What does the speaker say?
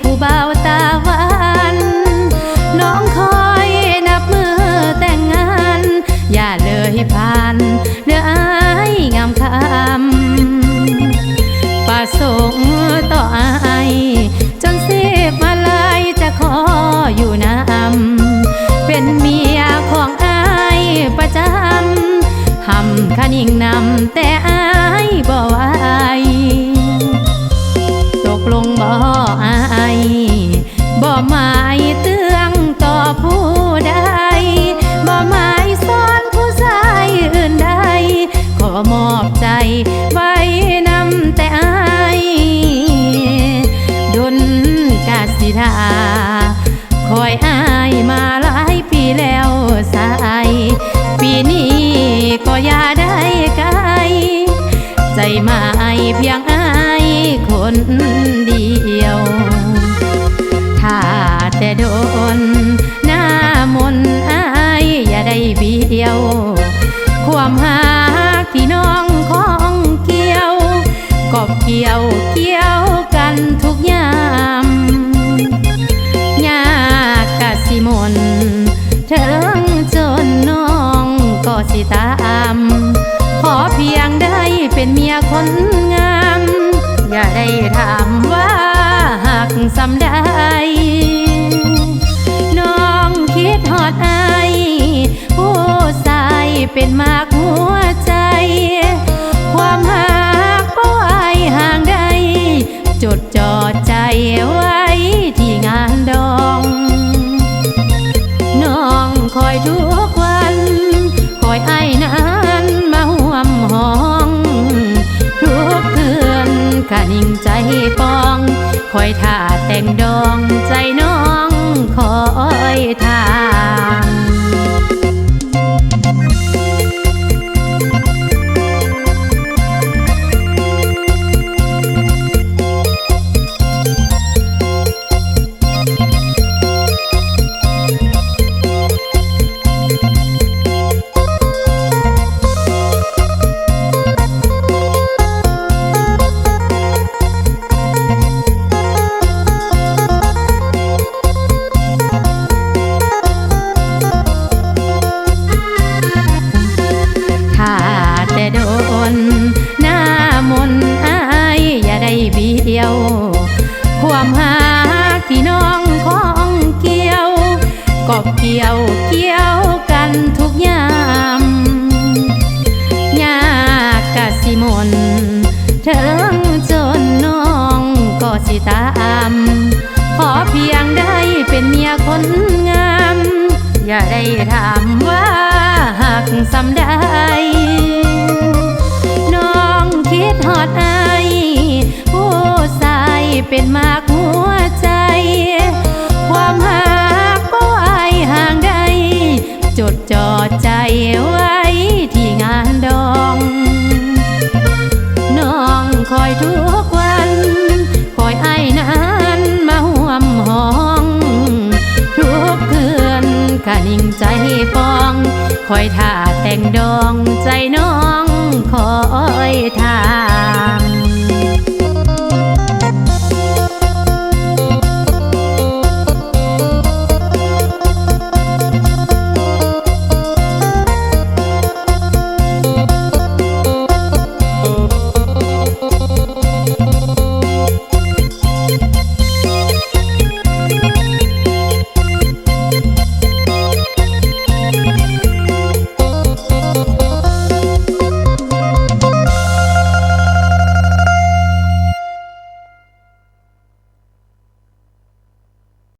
ผู้บ่าวตาหวานน้องคอยนับมือแต่งงาน อย่าเลยผ่านเนื้ออายงามคำประสงค์ต่ออายจนเสีบมาลายจะขออยู่น้ำเป็นเมียของอายประจำหำคันิ่งนำแต่อายบ่ไหว คอยอายมาหลายปีแล้วสาย ปีนี้ก็อย่าได้ไกลใจมายเพียงอายคนเดียว ถ้าแต่โดนหน้ามนอายอย่าได้เบี้ยว มนเถิงจนน้องก็สิตามขอเพียงได้เป็นเมียคนงาม อย่าได้ถามว่าหักสำได้ คอยท่าแต่งดองใจน้อง นหน้ามนอายอย่าได้เบี้ยว ความหากที่น้องของเกี่ยว ก็เกี่ยวเกี่ยวกันทุกยามยากกะสิมนเถิงจนน้องก็สิตามขอเพียงได้เป็นเมียคนงาม อย่าได้ถามว่าหักสำได้ คิดหอดอายผู้ชายเป็นมากหัวใจ ความหักก็อายห่างได้จดจ่อใจไว้ที่งานดองน้องคอยทุกวันคอยไอ้นั้นมาห่วมห้อง ทุกคืนขานิ่งใจปอง คอยท่าแต่งดองใจน้อง คอยทาง